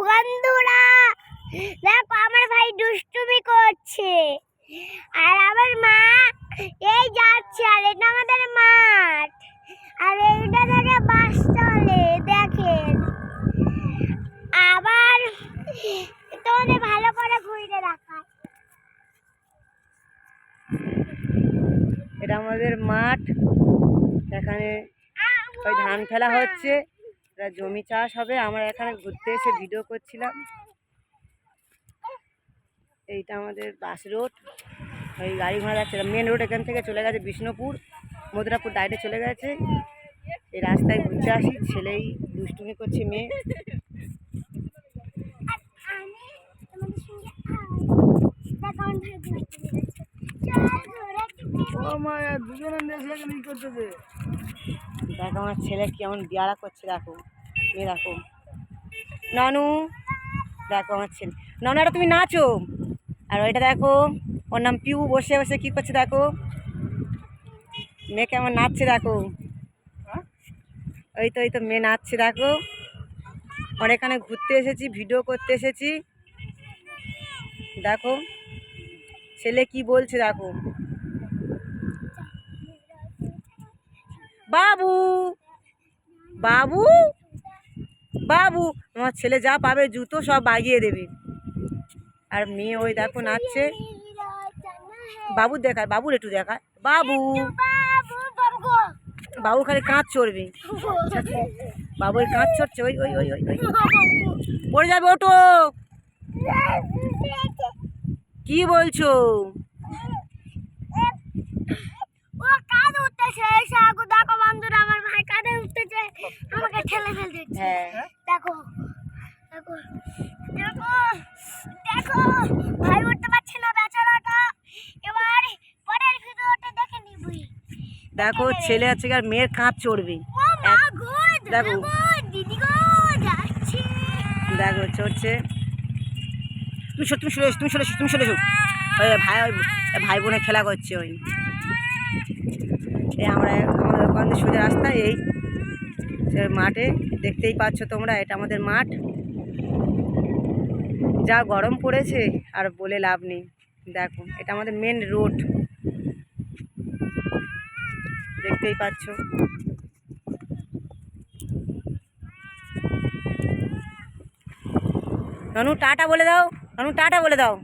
বন্ধুরা দেখো আমার ভাই দুষ্টুমি করছে। আর আমার মা এই যাচ্ছে আর এটা আমাদের মাঠ। আর এইটা থেকে বাস চলে দেখেন। আবার তোমাদের ভালো করে ঘুরে রাখা এটা আমাদের মাঠ। এখানে ওই ধান ফেলা হচ্ছে। জমি চাষ হবে। আমরা এখানে ঘুরতে এসে ভিডিও করছিলাম। এইটা আমাদের বাস রোড। ওই গাড়ি ঘোড়া যাচ্ছে। মেন রোড এখান থেকে চলে গেছে বিষ্ণুপুর। মধুরাপুর ডাইরে চলে গেছে। এই রাস্তায় ঘুরতে আসি। ছেলেই দুষ্টুমি করছে মেয়ে আর আমি তোমাদের সঙ্গে দেখো আমার ভাই দুষ্টুমি করছে চল ঘুরে ও মায়া দুজনে মিলে কি করতেছে দেখো আমার ছেলে কেমন বিয়ারা করছে দেখো। দেখো। নানু দেখো আমার ছেলে। নানু এটা তুমি নাচো। আর ওইটা দেখো ওর নাম পিউ বসে বসে কি করছে দেখো। মেয়ে কেমন নাচছে দেখো। ওই তো ওই তো মেয়ে নাচছে দেখো। আর এখানে ঘুরতে এসেছি ভিডিও করতে এসেছি। দেখো ছেলে কি বলছে দেখো। বাবু বাবু বাবু আমার ছেলে যা পাবে, জুতো সব বাগিয়ে দেবে। আর মেয়ে ওই দেখো নাচছে। বাবু দেখায়, বাবুর একটু দেখায়। বাবু বাবু খালি কাঁচ চড়বে। বাবু ওই কাঁচ চড়ছে, ওই ওই ওই ওই ওই। পড়ে যাবে ওটো। কি বলছো? ও আগু দেখো বন্ধুরা আমার ভাই কাঁধে উঠতেছে আমাকে ঠেলে ফেল দিচ্ছে হ্যাঁ। দেখো দেখো দেখো দেখো ভাই উঠতে পারছে না বেচারাটা। এবার পরের ভিডিওটা দেখে নিবি। দেখো ছেলে আছে আর মেয়ের কাঁচ চড়বে। দেখো। দেখো দিদি গো যাচ্ছে। দেখো চড়ছে। তুমি সত্যি তুমি এসো, তুমি সরে তুমি এসো। ওই ভাই ওই ভাই বোনে খেলা করছে ওই। এই আমরা আমাদের সোজা রাস্তা এই মাঠে। দেখতেই পাচ্ছ তোমরা, এটা আমাদের মাঠ। যা গরম পড়েছে, আর বলে লাভ নেই। দেখো, এটা আমাদের মেন রোড দেখতেই পাচ্ছ। নানু, টাটা বলে দাও। নানু, টাটা বলে দাও।